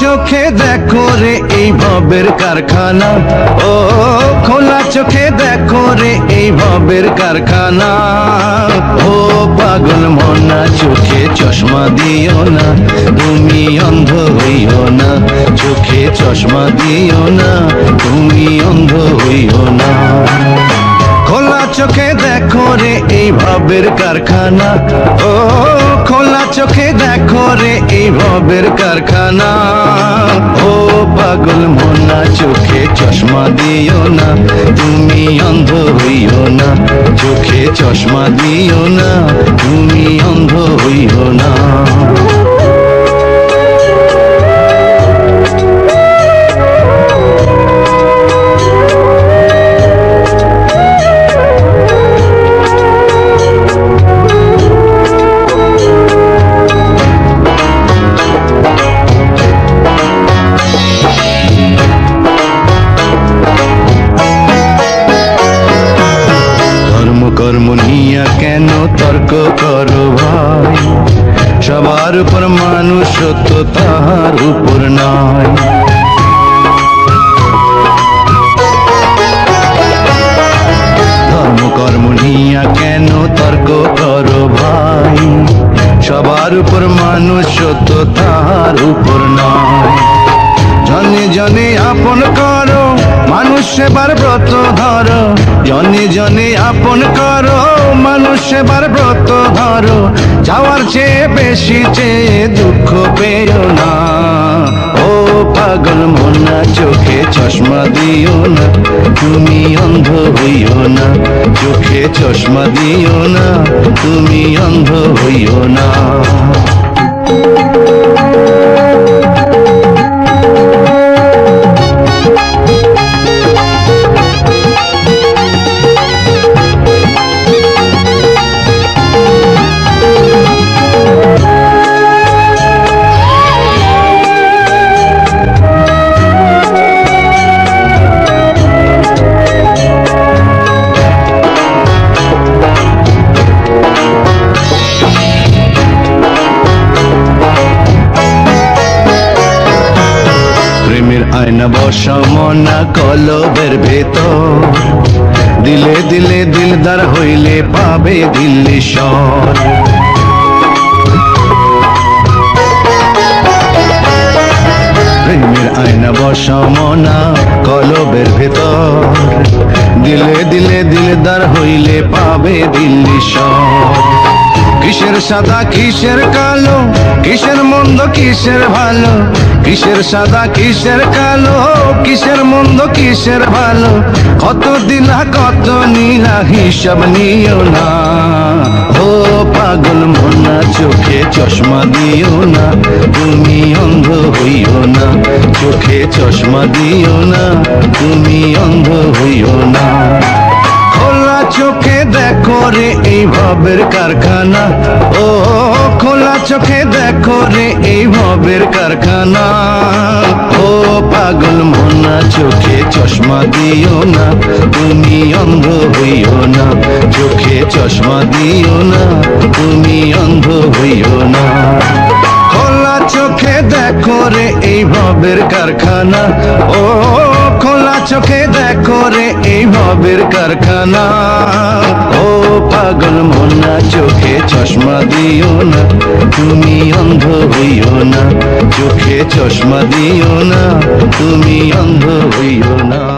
চোখে দেখো রে এই ভবের কারখানা। ও, খোলা চোখে দেখো রে এই ভবের কারখানা। ও, পাগল মনা, চোখে চশমা দিও না, তুমি অন্ধ হইও না, চোখে চশমা দিও না, তুমি অন্ধ হইও না। খোলা চোখে দেখো রে এই ভাবের কারখানা। ও চোখে দেখো রে এই ভবের কারখানা। ও পাগল মোনা, চোখে চশমা দিও না, তুমি অন্ধ হইও না। চোখে চশমা দিও না, তুমি অন্ধ হইও না। নিয়া কেন তর্ক করো ভাই? সবার উপর মানুষ সত্য তাহার উপর নাই কর্ম নিয়া কেন তর্ক করো ভাই? সবার উপর মানুষ সত্য তাহার উপর নয়। জনে জনে আপন করো সেবার ব্রত ধরো। জনে জনে আপন করো, মানুষ সেবার ব্রত ধরো। যাওয়ার চেয়ে বেশি চেয়ে দুঃখ পেও না। ও পাগল, মনা চোখে চশমা দিও না। তুমি অন্ধ হইও না, চোখে চশমা দিও না। তুমি অন্ধ হইও না। আয়না কলবের ভেতর। দিলে দিলে দিলদার হইলে পাবে দিল্লি স্বর। প্রেমের আয়না বসা মনা কলবের ভেতর। দিলে দিলে দিলদার হইলে পাবে দিল্লি স্বর। কিসের সাদা, কিসের কালো, কিসের মন্দ কিসের ভালো? কিসের সাদা, কিসের কালো? কিসের মন্দ, কিসের ভালো? কত দিলা কত নীলা হিসাব নিও না। ও পাগল, মনা চোখে চশমা দিও না। তুমি অন্ধ হইও না। চোখে চশমা দিও না। তুমি অন্ধ হইও না। চোখে দেখো রে, এই ভবের কারখানা। ও, খোলা চোখে দেখো রে, এই ভবের কারখানা। ও, পাগল মনা, চোখে চশমা দিও না, তুমি অন্ধ হইও না। চোখে চশমা দিও না, তুমি অন্ধ হইও না। খোলা চোখে দেখো রে, এই ভবের কারখানা। ও চোখে দেখো রে, এই ভবের কারখানা। ও পাগল মোনা চোখে চশমা দিও না, তুমি অন্ধ হইও না। চোখে চশমা দিও না, তুমি অন্ধ হইও না।